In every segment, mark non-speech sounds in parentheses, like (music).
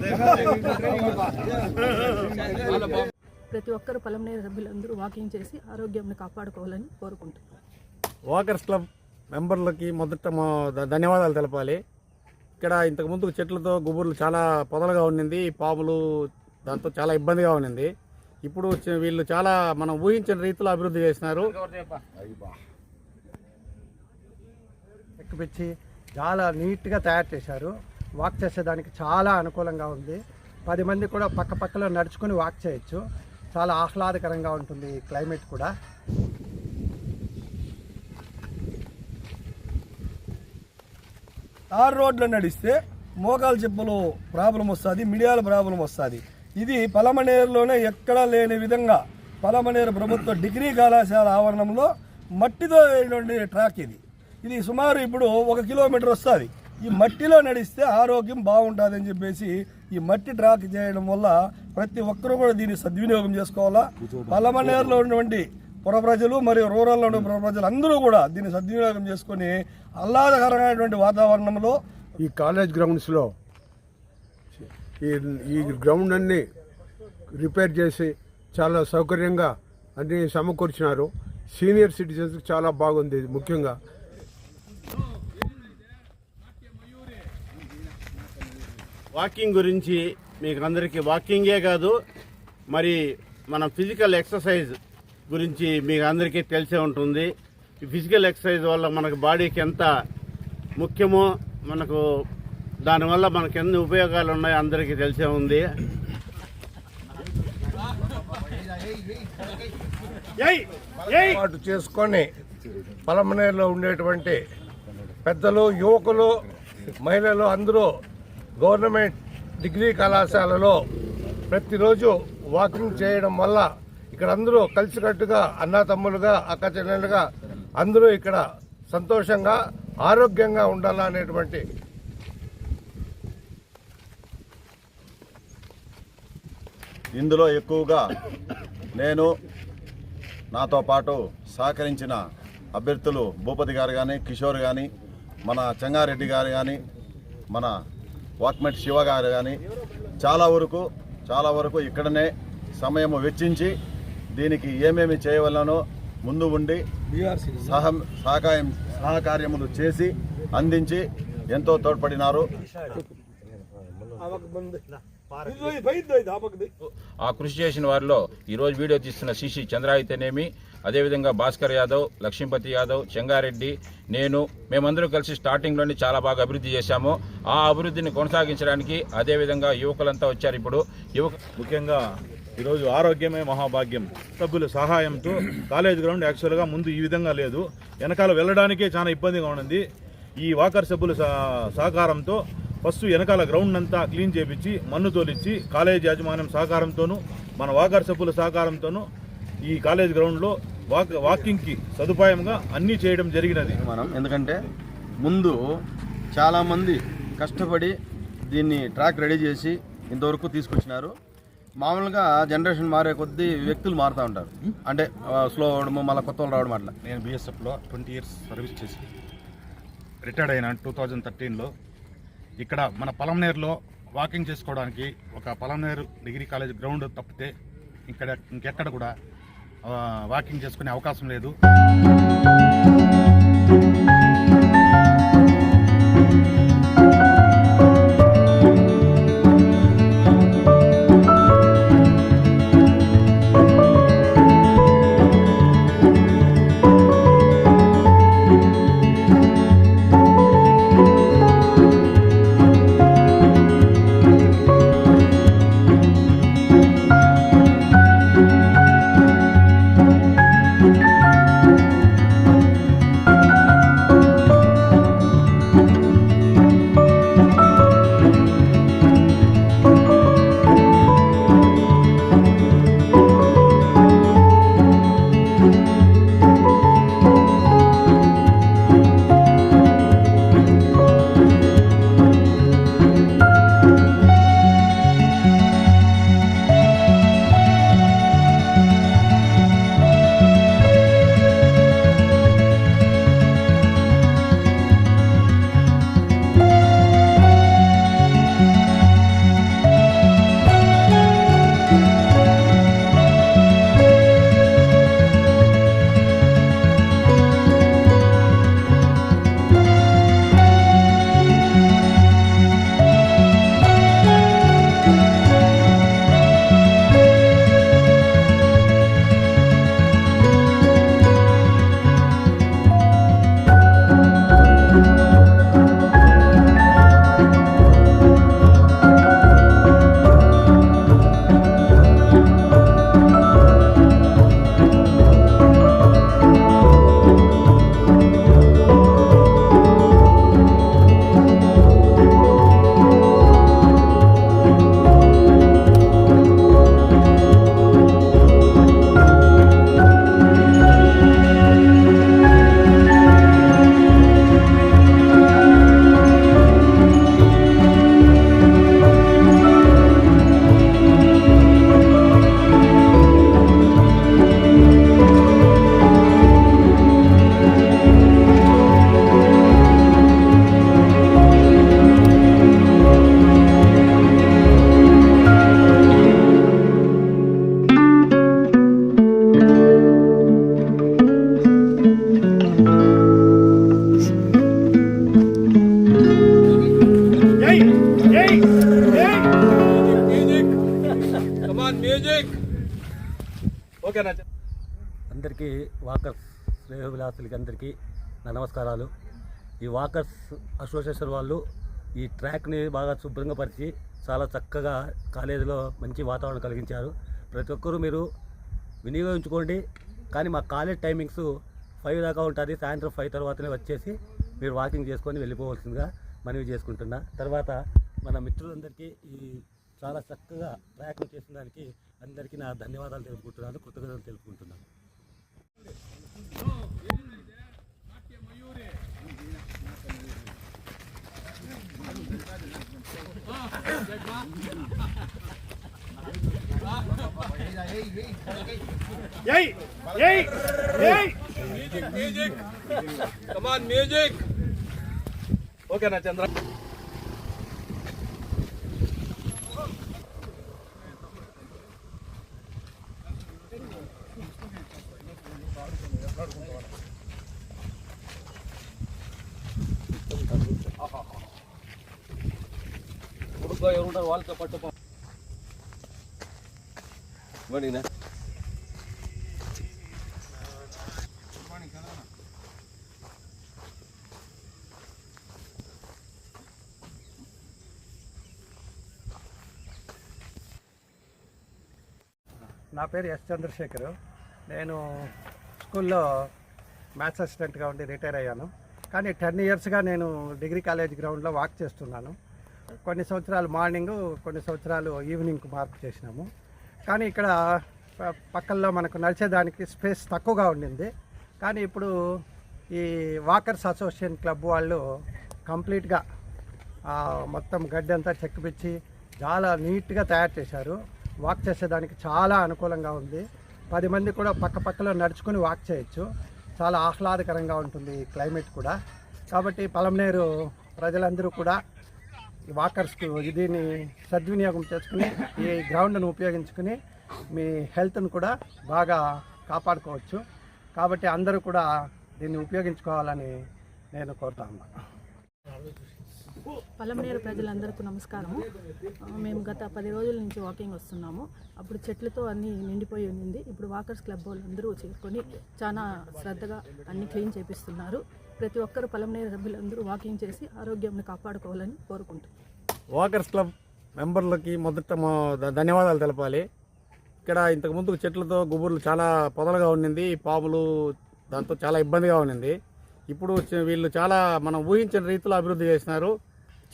Deja de ir ప్రతి ఒక్కరు పొలంనేరు సభ్యులందరూ వాకింగ్ చేసి ఆరోగ్యాన్ని కాపాడుకోవాలని కోరుకుంటున్నాను వాకర్స్ క్లబ్ మెంబర్లకి మొదట ధన్యవాదాలు తెలపాలి. ఇక్కడ ఇంతకుముందు చెట్లతో గుబుర్లు చాలా పొదలుగా ఉండింది పాములు దాంతో చాలా ఇబ్బందిగా ఉండింది ఇప్పుడు వీళ్ళు చాలా మనం ఊహించిన రీతిలో అభివృద్ధి చేసినారు ఎక్కిపించి చాలా నీట్గా తయారు చేశారు. వాక్ చేసేదానికి చాలా అనుకూలంగా ఉంది. పది మంది కూడా పక్క పక్కలో నడుచుకుని వాక్ చేయొచ్చు. చాలా ఆహ్లాదకరంగా ఉంటుంది క్లైమేట్ కూడా. తార్ రోడ్లు నడిస్తే మోకాలు చెప్పులు ప్రాబ్లం వస్తుంది మిడియాల ప్రాబ్లం వస్తుంది. ఇది పలమనేరులోనే ఎక్కడా లేని విధంగా పలమనేరు ప్రభుత్వ డిగ్రీ కళాశాల ఆవరణంలో మట్టితో వేయటువంటి ట్రాక్ ఇది. ఇది సుమారు ఇప్పుడు ఒక కిలోమీటర్ వస్తుంది. ఈ మట్టిలో నడిస్తే ఆరోగ్యం బాగుంటుంది అని చెప్పేసి ఈ మట్టి ట్రాక్ చేయడం వల్ల ప్రతి ఒక్కరూ కూడా దీన్ని సద్వినియోగం చేసుకోవాలా? పల్లమనేరులో ఉన్నటువంటి పుర ప్రజలు మరియు రూరల్లో ఉన్న పురప్రజలు అందరూ కూడా దీన్ని సద్వినియోగం చేసుకొని ఆహ్లాదకరమైనటువంటి వాతావరణంలో ఈ కాలేజ్ గ్రౌండ్స్లో ఈ ఈ గ్రౌండ్ అన్ని రిపేర్ చేసి చాలా సౌకర్యంగా అన్ని సమకూర్చినారు. సీనియర్ సిటిజన్స్కి చాలా బాగుంది ఇది ముఖ్యంగా. వాకింగ్ గురించి మీకు అందరికీ వాకింగే కాదు మరి మన ఫిజికల్ ఎక్సర్సైజ్ గురించి మీకు అందరికీ తెలిసే ఉంటుంది. ఈ ఫిజికల్ ఎక్సర్సైజ్ వల్ల మనకు బాడీకి ఎంత ముఖ్యమో మనకు దానివల్ల మనకు ఎన్ని ఉపయోగాలు ఉన్నాయో అందరికీ తెలిసే ఉంది. చేసుకొని పలమనేరులో ఉండేటువంటి పెద్దలు యువకులు మహిళలు అందరూ గవర్నమెంట్ డిగ్రీ కళాశాలలో ప్రతిరోజు వాకింగ్ చేయడం వల్ల ఇక్కడ అందరూ కలిసికట్టుగా అన్నాతమ్ములుగా అక్క చెల్లెలుగా అందరూ ఇక్కడ సంతోషంగా ఆరోగ్యంగా ఉండాలనేటువంటి ఇందులో ఎక్కువగా నేను నాతో పాటు సహకరించిన అభ్యర్థులు భూపతి గారు కానీ కిషోర్ కానీ మన చెంగారెడ్డి గారు కానీ మన వాక్మెట్ శివ గారు కానీ చాలా వరకు చాలా వరకు ఇక్కడనే సమయం వెచ్చించి దీనికి ఏమేమి చేయవలనో ముందు ఉండి సహ సహకాయం సహకార్యములు చేసి అందించి ఎంతో తోడ్పడినారు. ఆ కృషి చేసిన వారిలో ఈరోజు వీడియో తీస్తున్న సిసి చంద్ర అయితేనేమి అదేవిధంగా భాస్కర్ యాదవ్ లక్ష్మీపతి యాదవ్ చెంగారెడ్డి నేను మేమందరం కలిసి స్టార్టింగ్లోనే చాలా బాగా అభివృద్ధి చేశాము. ఆ అభివృద్ధిని కొనసాగించడానికి అదేవిధంగా యువకులంతా వచ్చారు ఇప్పుడు. యువక ముఖ్యంగా ఈరోజు ఆరోగ్యమే మహాభాగ్యం. సభ్యుల సహాయంతో కాలేజ్ గ్రౌండ్ యాక్చువల్గా ముందు ఈ విధంగా లేదు. వెనకాల వెళ్ళడానికే చాలా ఇబ్బందిగా ఉన్నది ఈ వాకర్ సభ్యుల సహకారంతో ఫస్ట్ వెనకాల గ్రౌండ్ అంతా క్లీన్ చేపించి మన్ను తోలిచ్చి కాలేజ్ యాజమాన్యం సహకారంతోనూ మన వాకర్ సభ్యుల సహకారంతోనూ ఈ కాలేజ్ గ్రౌండ్లో వాక్ వాకింగ్కి సదుపాయంగా అన్నీ చేయడం జరిగినది. మనం ఎందుకంటే ముందు చాలామంది కష్టపడి దీన్ని ట్రాక్ రెడీ చేసి ఇంతవరకు తీసుకొచ్చినారు. మామూలుగా జనరేషన్ మారే కొద్దీ వ్యక్తులు మారుతూ ఉంటారు. అంటే స్లో అవడము మళ్ళీ కొత్త వాళ్ళు రావడం అట్లా. నేను బీఎస్ఎఫ్లో ట్వంటీ ఇయర్స్ సర్వీస్ చేసి రిటైర్డ్ అయినా టూ థౌజండ్ థర్టీన్లో. ఇక్కడ మన పలంనేరులో వాకింగ్ చేసుకోవడానికి ఒక పలంనేరు డిగ్రీ కాలేజ్ గ్రౌండ్ తప్పితే ఇక్కడ ఇంకెక్కడ కూడా వాకింగ్ చేసుకునే అవకాశం లేదు. వాకర్స్ అసోసియేషన్ వాళ్ళు ఈ ట్రాక్ని బాగా శుభ్రంగా పరిచి చాలా చక్కగా కాలేజీలో మంచి వాతావరణం కలిగించారు. ప్రతి ఒక్కరూ మీరు వినియోగించుకోండి. కానీ మా కాలేజ్ టైమింగ్స్ ఫైవ్ దాకా ఉంటుంది. సాయంత్రం ఫైవ్ తర్వాతనే వచ్చేసి మీరు వాకింగ్ చేసుకొని వెళ్ళిపోవాల్సిందిగా మనవి చేసుకుంటున్నా. తర్వాత మన మిత్రులందరికీ ఈ చాలా చక్కగా ట్రాక్ను చేసిన దానికి అందరికీ నా ధన్యవాదాలు తెలుపుకుంటున్నాను. కృతజ్ఞతలు తెలుపుకుంటున్నాను. Yay! Yay! Yay! Music, music! Come on, music! Okay, na Chandra. ఎవరు ఎవరుంటారు వాళ్ళతో పట్టు నా పేరు ఎస్ చంద్రశేఖర్. నేను స్కూల్లో మ్యాథ్స్ అసిస్టెంట్గా ఉండి రిటైర్ అయ్యాను. కానీ టెన్ ఇయర్స్గా నేను డిగ్రీ కాలేజ్ గ్రౌండ్లో వాక్ చేస్తున్నాను. కొన్ని సంవత్సరాలు మార్నింగ్ కొన్ని సంవత్సరాలు ఈవినింగ్కు మార్క్ చేసినాము. కానీ ఇక్కడ పక్కల్లో మనకు నడిచేదానికి స్పేస్ తక్కువగా ఉండింది. కానీ ఇప్పుడు ఈ వాకర్స్ అసోసియేషన్ క్లబ్ వాళ్ళు కంప్లీట్గా మొత్తం గడ్డి అంతా చెక్కిపిచ్చి చాలా నీట్గా తయారు చేశారు. వాక్ చేసేదానికి చాలా అనుకూలంగా ఉంది. పది మంది కూడా పక్క పక్కలో నడుచుకుని వాక్ చేయొచ్చు. చాలా ఆహ్లాదకరంగా ఉంటుంది ఈ క్లైమేట్ కూడా. కాబట్టి పలంనేరు ప్రజలందరూ కూడా వాకర్స్కు దీన్ని సద్వినియోగం చేసుకుని ఈ గ్రౌండ్ను ఉపయోగించుకుని మీ హెల్త్ను కూడా బాగా కాపాడుకోవచ్చు. కాబట్టి అందరూ కూడా దీన్ని ఉపయోగించుకోవాలని నేను కోరుతా ఉన్నాను పలమనేరు ప్రజలందరికీ నమస్కారము. మేము గత పది రోజుల నుంచి వాకింగ్ వస్తున్నాము. అప్పుడు చెట్లతో అన్నీ నిండిపోయి ఉంది ఇప్పుడు వాకర్స్ క్లబ్ వాళ్ళు అందరూ చేరుకొని చాలా శ్రద్ధగా అన్నీ క్లీన్ చేపిస్తున్నారు. ప్రతి ఒక్కరు పలమనేరు సభ్యులందరూ వాకింగ్ చేసి ఆరోగ్యాన్ని కాపాడుకోవాలని కోరుకుంటున్నాం వాకర్స్ క్లబ్ మెంబర్లకి మొదట ధన్యవాదాలు తెలపాలి. ఇక్కడ ఇంతకు ముందు చెట్లతో గుబుర్లు చాలా పొదలుగా ఉండింది. పాములు దాంతో చాలా ఇబ్బందిగా ఉండింది. ఇప్పుడు వీళ్ళు చాలా మనం ఊహించిన రీతిలో అభివృద్ధి చేసినారు.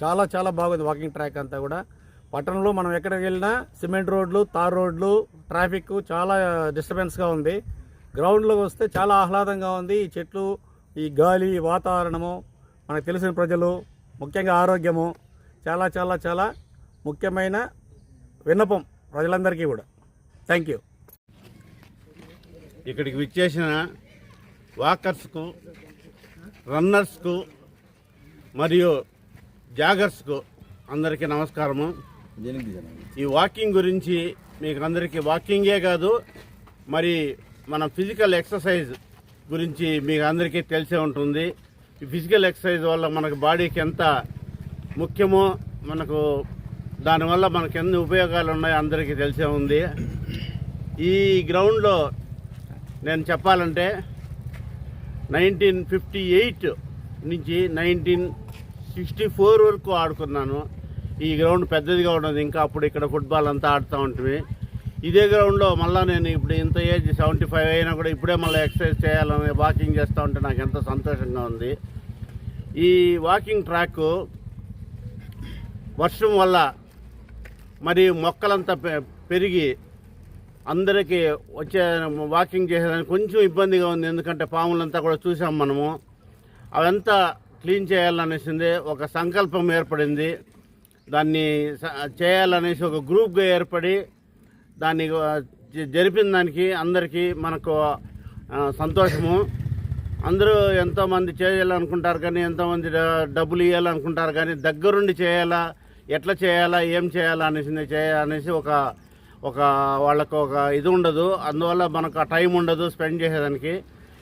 చాలా చాలా బాగుంది వాకింగ్ ట్రాక్ అంతా కూడా. పట్టణంలో మనం ఎక్కడికి వెళ్ళినా సిమెంట్ రోడ్లు తార్ రోడ్లు ట్రాఫిక్ చాలా డిస్టర్బెన్స్గా ఉంది. గ్రౌండ్లోకి వస్తే చాలా ఆహ్లాదంగా ఉంది. ఈ చెట్లు ఈ గాలి వాతావరణము మనకు తెలిసిన ప్రజలు ముఖ్యంగా ఆరోగ్యము చాలా చాలా చాలా ముఖ్యమైన విన్నపం ప్రజలందరికీ కూడా. థ్యాంక్ యూ ఇక్కడికి విచ్చేసిన వాకర్స్కు రన్నర్స్కు మరియు జాగర్స్కు అందరికీ నమస్కారము. ఈ వాకింగ్ గురించి మీకు అందరికీ వాకింగే కాదు మరి మన ఫిజికల్ ఎక్సర్సైజ్ గురించి మీకు అందరికీ తెలిసే ఉంటుంది. ఈ ఫిజికల్ ఎక్సర్సైజ్ వల్ల మనకు బాడీకి ఎంత ముఖ్యమో మనకు దానివల్ల మనకు ఎన్ని ఉపయోగాలు ఉన్నాయో అందరికీ తెలిసే ఉంది. ఈ గ్రౌండ్లో నేను చెప్పాలంటే నైన్టీన్ ఫిఫ్టీ ఎయిట్ నుంచి నైన్టీన్ సిక్స్టీ ఫోర్ వరకు ఆడుకున్నాను. ఈ గ్రౌండ్ పెద్దదిగా ఉన్నది ఇంకా అప్పుడు ఇక్కడ ఫుట్బాల్ అంతా ఆడుతూ ఉంటుంది ఇదే గ్రౌండ్లో మళ్ళీ నేను ఇప్పుడు ఇంత ఏజ్ సెవెంటీ ఫైవ్ అయినా కూడా ఇప్పుడే మళ్ళీ ఎక్సర్సైజ్ చేయాలని వాకింగ్ చేస్తూ ఉంటే నాకు ఎంతో సంతోషంగా ఉంది. ఈ వాకింగ్ ట్రాక్ వర్షం వల్ల మరి మొక్కలంతా పె- పెరిగి అందరికీ వచ్చే వాకింగ్ చేసేదానికి కొంచెం ఇబ్బందిగా ఉంది. ఎందుకంటే పాములంతా కూడా చూసాం మనము. అవంతా క్లీన్ చేయాలనేసింది ఒక సంకల్పం ఏర్పడింది. దాన్ని చేయాలనేసి ఒక గ్రూప్గా ఏర్పడి దాన్ని జ- జరిపిన దానికి అందరికీ మనకు సంతోషము. అందరూ ఎంతోమంది చేయాలనుకుంటారు కానీ ఎంతోమంది డబ్బులు ఇవ్వాలనుకుంటారు కానీ దగ్గరుండి చేయాలా ఎట్లా చేయాలా ఏం చేయాలా అనేసి చేయాలనేసి అనేసి ఒక ఒక వాళ్ళకు ఒక ఇది ఉండదు. అందువల్ల మనకు ఆ టైం ఉండదు స్పెండ్ చేసేదానికి.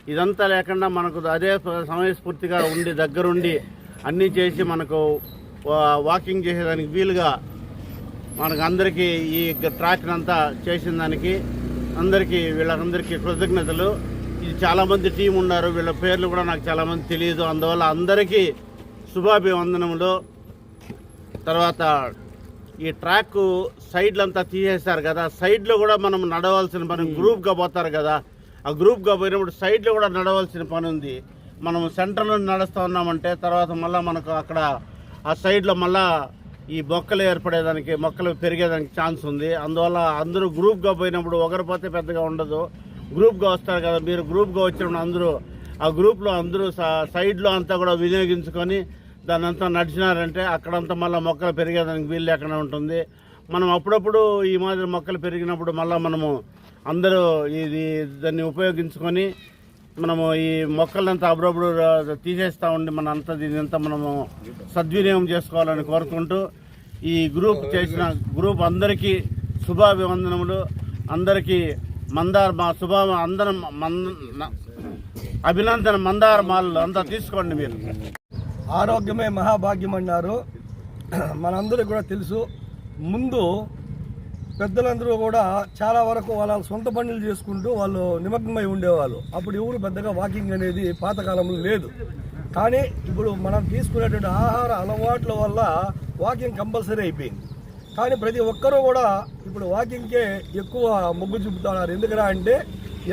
ఇదంతా లేకుండా మనకు అదే సమయస్ఫూర్తిగా ఉండి దగ్గరుండి అన్నీ చేసి మనకు వా- వాకింగ్ చేసేదానికి వీలుగా మనకు అందరికీ ఈ ట్రాక్ అంతా చేసిన దానికి అందరికీ వీళ్ళందరికీ కృతజ్ఞతలు. ఇది చాలామంది టీం ఉన్నారు వీళ్ళ పేర్లు కూడా నాకు చాలామంది తెలియదు. అందువల్ల అందరికీ శుభాభివందనములు. తర్వాత ఈ ట్రాక్ సైడ్లంతా తీసేస్తారు కదా సైడ్లో కూడా మనం నడవాల్సిన పని గ్రూప్గా పోతారు కదా ఆ గ్రూప్గా పోయినప్పుడు సైడ్లో కూడా నడవాల్సిన పని ఉంది. మనం సెంటర్లో నడుస్తూ ఉన్నామంటే తర్వాత మళ్ళీ మనకు అక్కడ ఆ సైడ్లో మళ్ళా ఈ మొక్కలు ఏర్పడేదానికి మొక్కలు పెరిగేదానికి ఛాన్స్ ఉంది. అందువల్ల అందరూ గ్రూప్గా పోయినప్పుడు ఒకరు పోతే పెద్దగా ఉండదు. గ్రూప్గా వస్తారు కదా మీరు గ్రూప్గా వచ్చినప్పుడు అందరూ ఆ గ్రూప్లో అందరూ సైడ్లో అంతా కూడా వినియోగించుకొని దాన్ని అంతా నడిచినారంటే అక్కడంతా మళ్ళీ మొక్కలు పెరిగేదానికి వీలు లేకుండా ఉంటుంది. మనం అప్పుడప్పుడు ఈ మాదిరి మొక్కలు పెరిగినప్పుడు మళ్ళీ మనము అందరూ ఇది దాన్ని ఉపయోగించుకొని మనము ఈ మొక్కలంతా అప్పుడప్పుడు తీసేస్తూ ఉండి మన అంతా దీని అంతా మనము సద్వినియోగం చేసుకోవాలని కోరుకుంటూ ఈ గ్రూప్ చేసిన గ్రూప్ అందరికీ శుభాభివందనములు. అందరికీ మందార మా శుభ అందరం మంద అభినందన మందార మాలలు అంతా తీసుకోండి మీరు. ఆరోగ్యమే మహాభాగ్యం అన్నారు. (clears throat) మనందరికీ కూడా తెలుసు. ముందు పెద్దలందరూ కూడా చాలా వరకు వాళ్ళ సొంత పనులు చేసుకుంటూ వాళ్ళు నిమగ్నమై ఉండేవాళ్ళు. అప్పుడు ఎవరు పెద్దగా వాకింగ్ అనేది పాతకాలంలో లేదు. కానీ ఇప్పుడు మనం తీసుకునేటువంటి ఆహార అలవాట్ల వల్ల వాకింగ్ కంపల్సరీ అయిపోయింది. కానీ ప్రతి ఒక్కరూ కూడా ఇప్పుడు వాకింగ్కే ఎక్కువ మొగ్గు చూపుతున్నారు. ఎందుకరా అంటే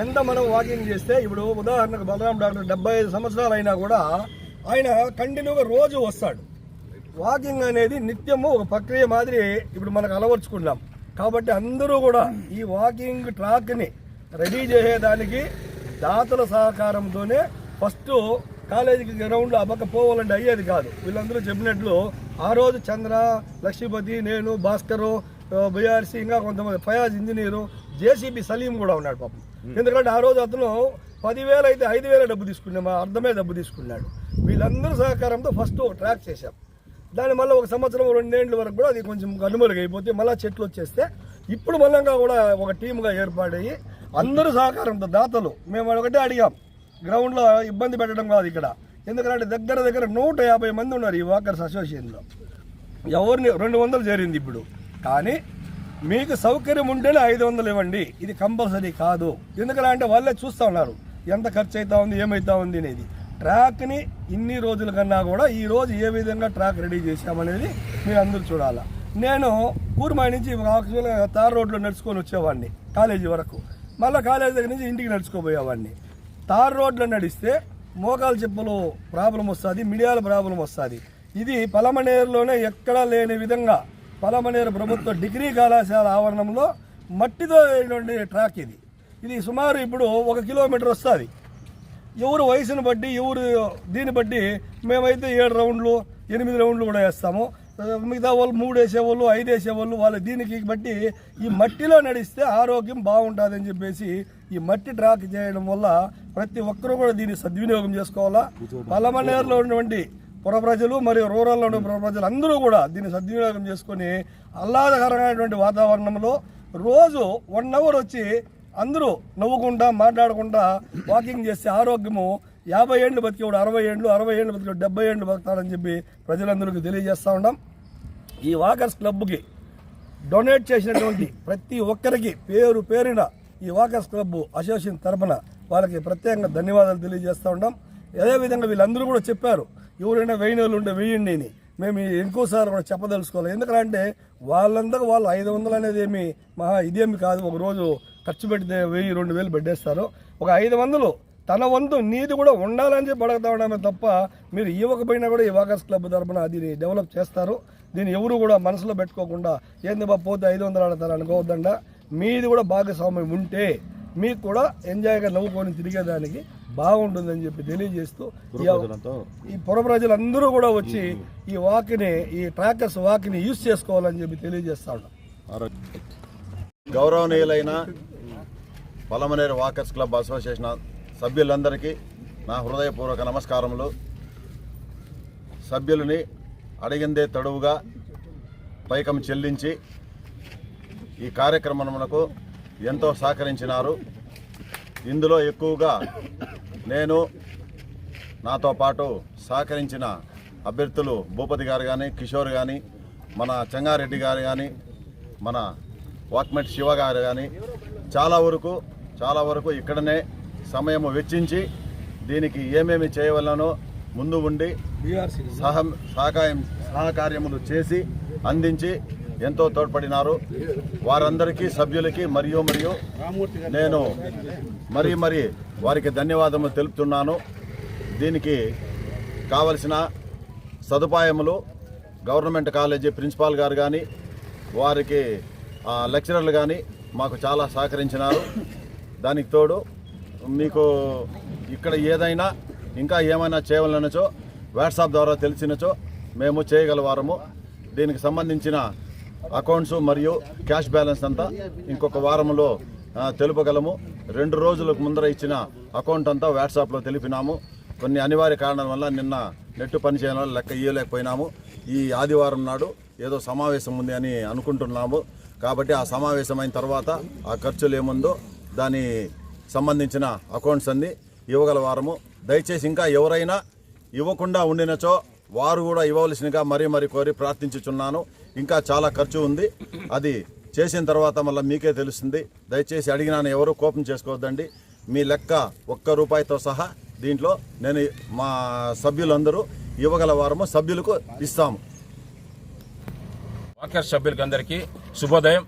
ఎంత మనం వాకింగ్ చేస్తే ఇప్పుడు ఉదాహరణకు బలరాం డాక్టర్ డెబ్బై ఐదు సంవత్సరాలు అయినా కూడా ఆయన కంటిన్యూగా రోజు వస్తాడు. వాకింగ్ అనేది నిత్యము ఒక ప్రక్రియ మాదిరి ఇప్పుడు మనకు అలవర్చుకున్నాం. కాబట్టి అందరూ కూడా ఈ వాకింగ్ ట్రాక్ని రెడీ చేసేదానికి దాతల సహకారంతోనే ఫస్ట్ కాలేజీకి గ్రౌండ్లో ఆ పక్క పోవాలంటే అయ్యేది కాదు. వీళ్ళందరూ చెప్పినట్లు ఆ రోజు చంద్ర లక్ష్మీపతి నేను భాస్కరు బీఆర్సీ ఇంకా కొంతమంది ఫయాజ్ ఇంజనీరు జేసీబీ సలీం కూడా ఉన్నాడు పాపం. ఎందుకంటే ఆ రోజు అతను పదివేలు అయితే ఐదు వేల డబ్బు తీసుకున్నాం మా అర్థమే డబ్బు తీసుకున్నాడు. వీళ్ళందరూ సహకారంతో ఫస్ట్ ట్రాక్ చేశాం. దాని మళ్ళీ ఒక సంవత్సరం రెండేండ్ల వరకు కూడా అది కొంచెం కనుమరుగు అయిపోతే మళ్ళీ చెట్లు వచ్చేస్తే ఇప్పుడు మళ్ళంగా కూడా ఒక టీమ్గా ఏర్పాటయ్యి అందరూ సహకారంతో దాతలు. మేము ఒకటే అడిగాం. గ్రౌండ్లో ఇబ్బంది పెట్టడం కాదు ఇక్కడ. ఎందుకంటే దగ్గర దగ్గర నూట యాభై మంది ఉన్నారు ఈ వాకర్స్ అసోసియేషన్లో. ఎవరిని రెండు వందలు చేరింది ఇప్పుడు. కానీ మీకు సౌకర్యం ఉంటేనే ఐదు వందలు ఇవ్వండి. ఇది కంపల్సరీ కాదు. ఎందుకంటే వాళ్ళే చూస్తూ ఉన్నారు. ఎంత ఖర్చు అవుతా ఉంది ఏమవుతా ఉంది అనేది. ట్రాక్ని ఇన్ని రోజుల కన్నా కూడా ఈరోజు ఏ విధంగా ట్రాక్ రెడీ చేశామనేది మీరు అందరూ చూడాలా. నేను కూర్మాయి నుంచి యాక్చువల్గా తార్ రోడ్లో నడుచుకొని వచ్చేవాడిని కాలేజీ వరకు. మళ్ళీ కాలేజీ దగ్గర నుంచి ఇంటికి నడుచుకోపోయేవాడిని. తార్ రోడ్లో నడిస్తే మోకాలు చెప్పులు ప్రాబ్లం వస్తుంది మిడియాల ప్రాబ్లం వస్తుంది. ఇది పలమనేరులోనే ఎక్కడా లేని విధంగా పలమనేరు ప్రభుత్వ డిగ్రీ కళాశాల ఆవరణంలో మట్టితో వేయటువంటి ట్రాక్ ఇది. ఇది సుమారు ఇప్పుడు ఒక కిలోమీటర్ వస్తుంది. ఎవరు వయసును బట్టి ఎవరు దీన్ని బట్టి మేమైతే ఏడు రౌండ్లు ఎనిమిది రౌండ్లు కూడా వేస్తాము. మిగతా వాళ్ళు మూడు వేసేవాళ్ళు ఐదు వేసేవాళ్ళు వాళ్ళ దీనికి బట్టి ఈ మట్టిలో నడిస్తే ఆరోగ్యం బాగుంటుందని చెప్పేసి ఈ మట్టి ట్రాక్ చేయడం వల్ల ప్రతి ఒక్కరూ కూడా దీన్ని సద్వినియోగం చేసుకోవాలా? పలమనేరులో ఉన్నటువంటి పుర ప్రజలు మరియు రూరల్లో ఉన్న పుర ప్రజలు అందరూ కూడా దీన్ని సద్వినియోగం చేసుకొని ఆహ్లాదకరమైనటువంటి వాతావరణంలో రోజు వన్ అవర్ వచ్చి అందరూ నవ్వుకుంటా మాట్లాడకుండా వాకింగ్ చేస్తే ఆరోగ్యము. యాభై ఏళ్ళు బతికేవాడు అరవై ఏళ్ళు అరవై ఏళ్ళు బతికేవాడు డెబ్బై ఏళ్ళు బతుకుతాడని చెప్పి ప్రజలందరికీ తెలియజేస్తూ ఉన్నాం. ఈ వాకర్స్ క్లబ్కి డొనేట్ చేసినటువంటి ప్రతి ఒక్కరికి పేరు పేరిన ఈ వాకర్స్ క్లబ్ అసోసియేషన్ తరపున వాళ్ళకి ప్రత్యేకంగా ధన్యవాదాలు తెలియజేస్తూ ఉన్నాం. అదేవిధంగా వీళ్ళందరూ కూడా చెప్పారు ఎవరైనా వెయ్యి నెలలు ఉంటే వెయ్యండి అని. మేము ఇంకోసారి కూడా చెప్పదలుచుకోవాలి. ఎందుకంటే వాళ్ళందరూ వాళ్ళు ఐదు వందలు అనేది ఏమి మహా ఇదేమి కాదు. ఒకరోజు ఖర్చు పెడితే వెయ్యి రెండు వేలు పెట్టేస్తారు. ఒక ఐదు వందలు. తన వంతు నీది కూడా ఉండాలని చెప్పి అడుగుతా ఉండమే తప్ప మీరు ఇవ్వకపోయినా కూడా ఈ వాకర్స్ క్లబ్ తరపున దీన్ని డెవలప్ చేస్తారు. దీన్ని ఎవరు కూడా మనసులో పెట్టుకోకుండా ఏంది బా పోతే ఐదు వందలు ఆడతారు అనుకోవద్దండ. మీది కూడా భాగస్వామ్యం ఉంటే మీకు కూడా ఎంజాయ్గా నవ్వుకొని తిరిగేదానికి బాగుంటుందని చెప్పి తెలియజేస్తూ ఈ- ఈ పుర ప్రజలందరూ కూడా వచ్చి ఈ వాక్ని ఈ ట్రాకర్స్ వాక్ని యూజ్ చేసుకోవాలని చెప్పి తెలియజేస్తా ఉన్నాం. గౌరవనీయులైన పలమనేరు వాకర్స్ క్లబ్ అసోసియేషన్ సభ్యులందరికీ నా హృదయపూర్వక నమస్కారములు. సభ్యులని అడిగిందే తడువుగా పైకం చెల్లించి ఈ కార్యక్రమమునకు ఎంతో సహకరించినారు. ఇందులో ఎక్కువగా నేను నాతో పాటు సహకరించిన అభ్యర్థులు భూపతి గారు కానీ కిషోర్ కానీ మన చెంగారెడ్డి గారు కానీ మన వాక్మెట్ శివ గారు కానీ చాలా వరకు చాలా వరకు ఇక్కడనే సమయం వెచ్చించి దీనికి ఏమేమి చేయవలనో ముందు ఉండి సహ సహకాయం సహకార్యములు చేసి అందించి ఎంతో తోడ్పడినారు. వారందరికీ సభ్యులకి మరియు మరియు నేను మరీ మరీ వారికి ధన్యవాదములు తెలుపుతున్నాను. దీనికి కావలసిన సదుపాయములు గవర్నమెంట్ కాలేజీ ప్రిన్సిపాల్ గారు కానీ వారికి లెక్చరర్లు కానీ మాకు చాలా సహకరించినారు. దానికి తోడు మీకు ఇక్కడ ఏదైనా ఇంకా ఏమైనా చేయవలనచో వాట్సాప్ ద్వారా తెలిసినచో మేము చేయగలవారము. దీనికి సంబంధించిన అకౌంట్స్ మరియు క్యాష్ బ్యాలెన్స్ అంతా ఇంకొక వారంలో తెలుపగలము. రెండు రోజులకు ముందర ఇచ్చిన అకౌంట్ అంతా వాట్సాప్లో తెలిపినాము. కొన్ని అనివార్య కారణాల వల్ల నిన్న నెట్ పని చేయడం వల్ల లెక్క ఇయ్యలేకపోయినాము. ఈ ఆదివారం నాడు ఏదో సమావేశం ఉంది అని అనుకుంటున్నాము. కాబట్టి ఆ సమావేశం అయిన తర్వాత ఆ ఖర్చులు ఏముందో దాని సంబంధించిన అకౌంట్స్ అన్ని ఇవ్వగల వారము. దయచేసి ఇంకా ఎవరైనా ఇవ్వకుండా ఉండినచో వారు కూడా ఇవ్వవలసినగా మరీ మరీ కోరి ప్రార్థించుచున్నాను. ఇంకా చాలా ఖర్చు ఉంది. అది చేసిన తర్వాత మళ్ళీ మీకే తెలుస్తుంది. దయచేసి అడిగినాను ఎవరు కోపం చేసుకోవద్దండి. మీ లెక్క ఒక్క రూపాయితో సహా దీంట్లో నేను మా సభ్యులందరూ ఇవ్వగల వారము సభ్యులకు ఇస్తాము. వాకర్స్ సభ్యులకందరికీ శుభోదయం.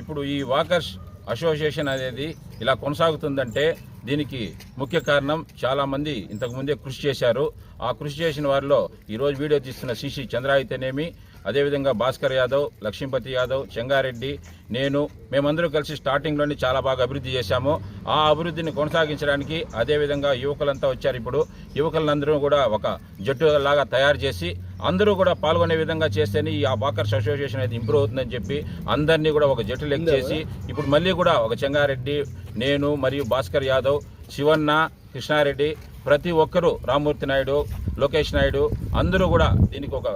ఇప్పుడు ఈ వాకర్స్ అసోసియేషన్ అనేది ఇలా కొనసాగుతుందంటే దీనికి ముఖ్య కారణం చాలామంది ఇంతకుముందే కృషి చేశారు. ఆ కృషి చేసిన వారిలో ఈరోజు వీడియో తీస్తున్న సిసి చంద్ర అయితేనేమి అదేవిధంగా భాస్కర్ యాదవ్ లక్ష్మీపతి యాదవ్ చెంగారెడ్డి నేను మేమందరం కలిసి స్టార్టింగ్లోనే చాలా బాగా అభివృద్ధి చేశాము. ఆ అభివృద్ధిని కొనసాగించడానికి అదేవిధంగా యువకులంతా వచ్చారు. ఇప్పుడు యువకులందరూ కూడా ఒక జట్టు లాగా తయారు చేసి అందరూ కూడా పాల్గొనే విధంగా చేస్తేనే ఈ వాకర్స్ అసోసియేషన్ అనేది ఇంప్రూవ్ అవుతుందని చెప్పి అందరినీ కూడా ఒక జట్టు లెక్క చేసి ఇప్పుడు మళ్ళీ కూడా ఒక చెంగారెడ్డి నేను మరియు భాస్కర్ యాదవ్ శివన్న కృష్ణారెడ్డి ప్రతి ఒక్కరూ రామ్మూర్తి నాయుడు లోకేష్ నాయుడు అందరూ కూడా దీనికి ఒక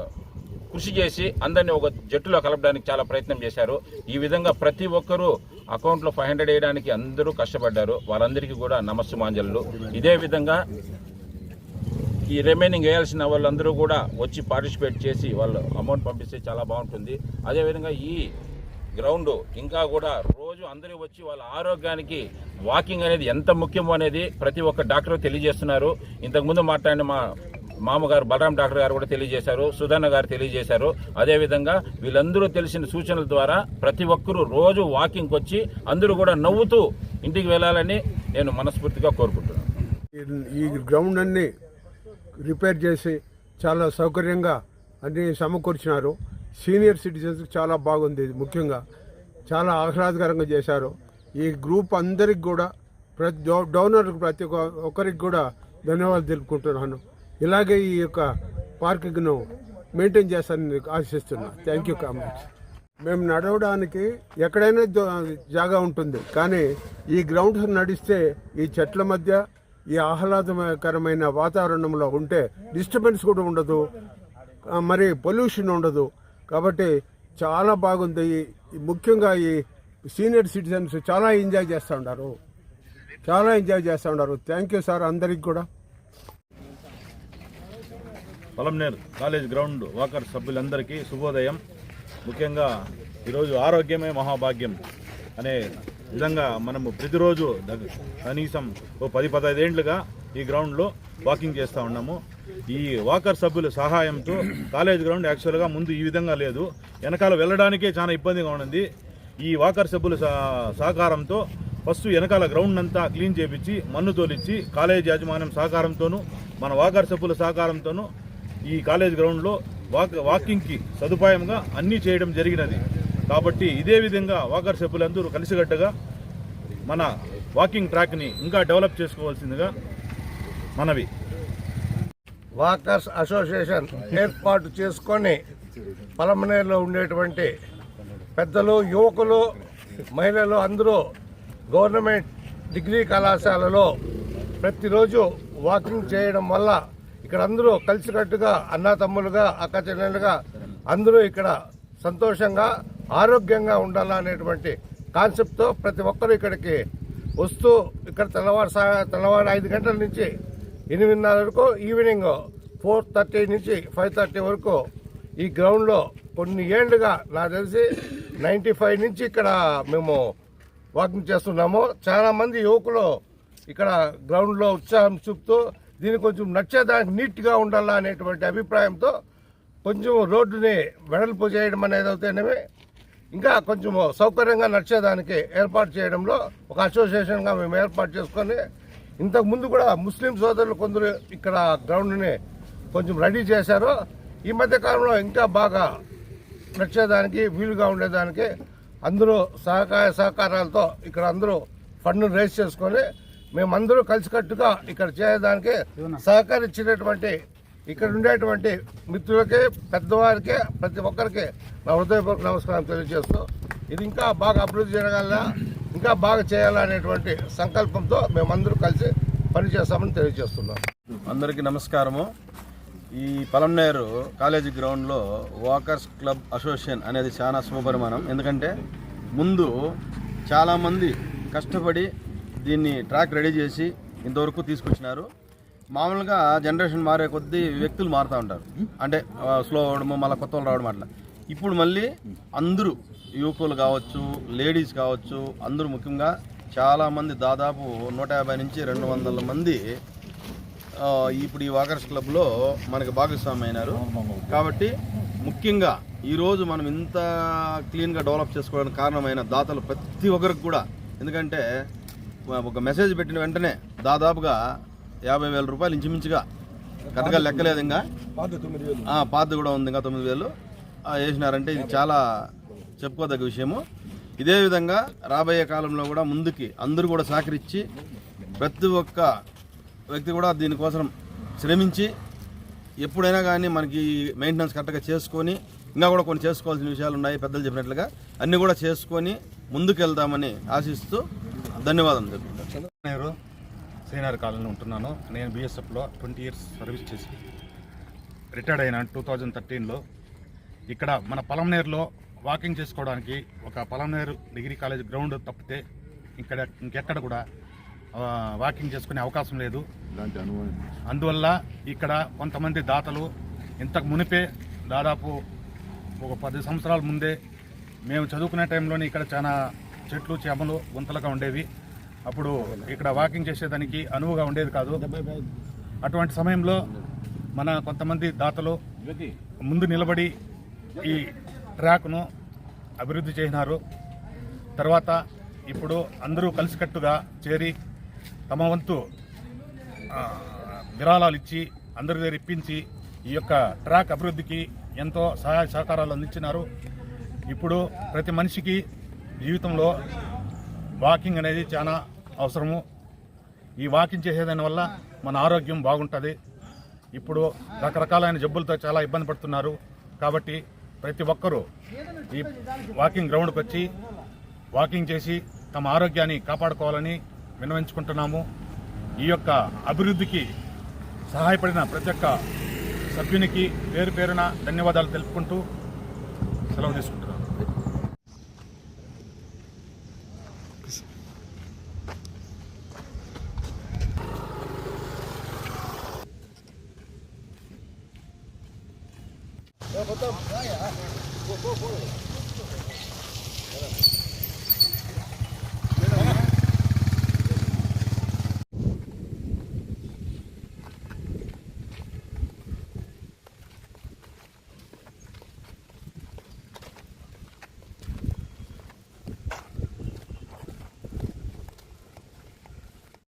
కృషి చేసి అందరినీ ఒక జట్టులో కలపడానికి చాలా ప్రయత్నం చేశారు. ఈ విధంగా ప్రతి ఒక్కరూ అకౌంట్లో ఫైవ్ హండ్రెడ్ వేయడానికి అందరూ కష్టపడ్డారు. వారందరికీ కూడా నమస్సు మాంజలు ఇదే విధంగా ఈ రిమైనింగ్ వేయాల్సిన వాళ్ళందరూ కూడా వచ్చి పార్టిసిపేట్ చేసి వాళ్ళు అమౌంట్ పంపిస్తే చాలా బాగుంటుంది. అదేవిధంగా ఈ గ్రౌండ్ ఇంకా కూడా రోజు అందరూ వచ్చి వాళ్ళ ఆరోగ్యానికి వాకింగ్ అనేది ఎంత ముఖ్యమో అనేది ప్రతి ఒక్క డాక్టర్ తెలియజేస్తున్నారు. ఇంతకుముందు మాట్లాడిన మా మామగారు బలరాం డాక్టర్ గారు కూడా తెలియజేశారు సుధన్న గారు తెలియజేశారు. అదేవిధంగా వీళ్ళందరూ తెలిసిన సూచనల ద్వారా ప్రతి ఒక్కరూ రోజు వాకింగ్కి వచ్చి అందరూ కూడా నవ్వుతూ ఇంటికి వెళ్ళాలని నేను మనస్ఫూర్తిగా కోరుకుంటున్నాను. ఈ- ఈ గ్రౌండ్ అన్ని రిపేర్ చేసి చాలా సౌకర్యంగా అన్ని సమకూర్చినారు. సీనియర్ సిటిజన్స్కి చాలా బాగుంది ఇది ముఖ్యంగా. చాలా ఆహ్లాదకరంగా చేశారు. ఈ గ్రూప్ అందరికి కూడా ప్రతి డోనర్కి ప్రతి ఒక్క- ఒక్కరికి కూడా ధన్యవాదాలు తెలుపుకుంటున్నాను. ఇలాగే ఈ యొక్క పార్కింగ్ను మెయింటైన్ చేస్తానని ఆశిస్తున్నా. Thank you much. మేము నడవడానికి ఎక్కడైనా జాగా ఉంటుంది. కానీ ఈ గ్రౌండ్స్ నడిస్తే ఈ చెట్ల మధ్య ఈ ఆహ్లాదకరమైన వాతావరణంలో ఉంటే డిస్టర్బెన్స్ కూడా ఉండదు. మరి పొల్యూషన్ ఉండదు. కాబట్టి చాలా బాగుంది. ముఖ్యంగా ఈ సీనియర్ సిటిజన్స్ చాలా ఎంజాయ్ చేస్తూ ఉన్నారు. చాలా ఎంజాయ్ చేస్తూ ఉన్నారు. థ్యాంక్ యూ సార్ అందరికి కూడా. పొలంనేర్ కాలేజ్ గ్రౌండ్ వాకర్ సభ్యులందరికీ శుభోదయం. ముఖ్యంగా ఈరోజు ఆరోగ్యమే మహాభాగ్యం అనే విధంగా మనము ప్రతిరోజు కనీసం ఓ పది పదహైదేండ్లుగా ఈ గ్రౌండ్లో వాకింగ్ చేస్తూ ఉన్నాము. ఈ వాకర్ సభ్యుల సహాయంతో కాలేజ్ గ్రౌండ్ యాక్చువల్గా ముందు ఈ విధంగా లేదు. వెనకాల వెళ్ళడానికే చాలా ఇబ్బందిగా ఉన్నది. ఈ వాకర్ సభ్యుల సహకారంతో ఫస్ట్ వెనకాల గ్రౌండ్ అంతా క్లీన్ చేపించి మన్ను తోలిచ్చి కాలేజ్ యాజమాన్యం సహకారంతోనూ మన వాకర్ సభ్యుల సహకారంతోనూ ఈ కాలేజ్ గ్రౌండ్లో వాక్ వాకింగ్కి సదుపాయంగా అన్నీ చేయడం జరిగినది. కాబట్టి ఇదే విధంగా వాకర్ సభ్యులందరూ కలిసికట్టుగా మన వాకింగ్ ట్రాక్ని ఇంకా డెవలప్ చేసుకోవాల్సిందిగా మనవి. వాకర్స్ అసోసియేషన్ ఏర్పాటు చేసుకొని పలమనేరులో ఉండేటువంటి పెద్దలు యువకులు మహిళలు అందరూ గవర్నమెంట్ డిగ్రీ కళాశాలలో ప్రతిరోజు వాకింగ్ చేయడం వల్ల ఇక్కడ అందరూ కలిసికట్టుగా అన్నతమ్ములుగా అక్క చెల్లెలుగా అందరూ ఇక్కడ సంతోషంగా ఆరోగ్యంగా ఉండాలనేటువంటి కాన్సెప్ట్తో ప్రతి ఒక్కరూ ఇక్కడికి వస్తూ ఇక్కడ తెల్లవారు సా తెల్లవారు ఐదు గంటల నుంచి ఎనిమిదిన్నర వరకు ఈవినింగ్ ఫోర్ థర్టీ నుంచి ఫైవ్ థర్టీ వరకు ఈ గ్రౌండ్లో కొన్ని ఏళ్ళుగా నాకు తెలిసి నైంటీ ఫైవ్ నుంచి ఇక్కడ మేము వాకింగ్ చేస్తున్నాము. చాలామంది యువకులు ఇక్కడ గ్రౌండ్లో ఉత్సాహం చూపుతూ దీన్ని కొంచెం నచ్చేదానికి నీట్గా ఉండాలా అనేటువంటి అభిప్రాయంతో కొంచెం రోడ్డుని వెడల్పు చేయడం అనేది అవుతేనేమి ఇంకా కొంచెం సౌకర్యంగా నడిచేదానికి ఏర్పాటు చేయడంలో ఒక అసోసియేషన్గా మేము ఏర్పాటు చేసుకొని ఇంతకు ముందు కూడా ముస్లిం సోదరులు కొందరు ఇక్కడ గ్రౌండ్ని కొంచెం రెడీ చేశారు. ఈ మధ్య కాలంలో ఇంకా బాగా నడిచేదానికి వీలుగా ఉండేదానికి అందరూ సహకార సహకారాలతో ఇక్కడ అందరూ ఫండ్ను రేస్ చేసుకొని మేమందరూ కలిసికట్టుగా ఇక్కడ చేయడానికి సహకరించినటువంటి ఇక్కడ ఉండేటువంటి మిత్రులకే పెద్దవారికే ప్రతి ఒక్కరికి నా హృదయపూర్వక నమస్కారం తెలియజేస్తూ ఇది ఇంకా బాగా అభివృద్ధి జరగాల ఇంకా బాగా చేయాలనేటువంటి సంకల్పంతో మేమందరూ కలిసి పనిచేస్తామని తెలియజేస్తున్నాం. అందరికీ నమస్కారము. ఈ పలంనేరు కాలేజీ గ్రౌండ్లో వాకర్స్ క్లబ్ అసోసియేషన్ అనేది చాలా శుభపరిమాణం. ఎందుకంటే ముందు చాలామంది కష్టపడి దీన్ని ట్రాక్ రెడీ చేసి ఇంతవరకు తీసుకొచ్చినారు. మామూలుగా జనరేషన్ మారే కొద్దీ వ్యక్తులు మారుతూ ఉంటారు. అంటే స్లో అవడము మళ్ళీ కొత్త వాళ్ళు రావడం అట్లా. ఇప్పుడు మళ్ళీ అందరూ యువకులు కావచ్చు లేడీస్ కావచ్చు అందరూ ముఖ్యంగా చాలామంది దాదాపు నూట యాభై నుంచి రెండు వందల మంది ఇప్పుడు ఈ వాకర్స్ క్లబ్లో మనకి భాగస్వామి అయినారు. కాబట్టి ముఖ్యంగా ఈరోజు మనం ఇంత క్లీన్గా డెవలప్ చేసుకోవడానికి కారణమైన దాతలు ప్రతి ఒక్కరికి కూడా ఎందుకంటే ఒక మెసేజ్ పెట్టిన వెంటనే దాదాపుగా యాభై వేల రూపాయలు ఇంచుమించుగా. కరెక్ట్గా లెక్కలేదు ఇంకా. పాత కూడా ఉంది ఇంకా తొమ్మిది వేలు. వేసినారంటే ఇది చాలా చెప్పుకోదగ్గ విషయము. ఇదే విధంగా రాబోయే కాలంలో కూడా ముందుకి అందరూ కూడా సహకరించి ప్రతి ఒక్క వ్యక్తి కూడా దీనికోసం శ్రమించి ఎప్పుడైనా కానీ మనకి మెయింటెనెన్స్ కరెక్ట్గా చేసుకొని ఇంకా కూడా కొన్ని చేసుకోవాల్సిన విషయాలు ఉన్నాయి పెద్దలు చెప్పినట్లుగా. అన్నీ కూడా చేసుకొని ముందుకు వెళ్దామని ఆశిస్తూ ధన్యవాదాలు చెప్తున్నాను సీనియర్ కాలనీలో ఉంటున్నాను. నేను బీఎస్ఎఫ్లో ట్వంటీ ఇయర్స్ సర్వీస్ చేసి రిటైర్డ్ అయినా టూ థౌజండ్ థర్టీన్లో ఇక్కడ మన పొలంనేరులో వాకింగ్ చేసుకోవడానికి ఒక పొలంనేరు డిగ్రీ కాలేజ్ గ్రౌండ్ తప్పితే ఇక్కడ ఇంకెక్కడ కూడా వాకింగ్ చేసుకునే అవకాశం లేదు. అందువల్ల ఇక్కడ కొంతమంది దాతలు ఇంతకు మునిపే దాదాపు ఒక పది సంవత్సరాల ముందే మేము చదువుకునే టైంలోనే ఇక్కడ చాలా చెట్లు చేమలు గుంతలుగా ఉండేవి. అప్పుడు ఇక్కడ వాకింగ్ చేసేదానికి అనువుగా ఉండేది కాదు. అటువంటి సమయంలో మన కొంతమంది దాతలు ముందు నిలబడి ఈ ట్రాక్ను అభివృద్ధి చేసినారు. తర్వాత ఇప్పుడు అందరూ కలిసికట్టుగా చేరి తమ వంతు విరాళాలు ఇచ్చి అందరి దగ్గర ఇప్పించి ఈ యొక్క ట్రాక్ అభివృద్ధికి ఎంతో సహాయ సహకారాలు అందించినారు. ఇప్పుడు ప్రతి మనిషికి జీవితంలో వాకింగ్ అనేది చాలా అవసరము. ఈ వాకింగ్ చేసేదాని వల్ల మన ఆరోగ్యం బాగుంటుంది. ఇప్పుడు రకరకాలైన జబ్బులతో చాలా ఇబ్బంది పడుతున్నారు. కాబట్టి ప్రతి ఒక్కరూ ఈ వాకింగ్ గ్రౌండ్కి వచ్చి వాకింగ్ చేసి తమ ఆరోగ్యాన్ని కాపాడుకోవాలని విన్నవించుకుంటున్నాము. ఈ యొక్క అభివృద్ధికి సహాయపడిన ప్రతి ఒక్క సభ్యునికి పేరు పేరున ధన్యవాదాలు తెలుపుకుంటూ సెలవు తీసుకుంటున్నాను.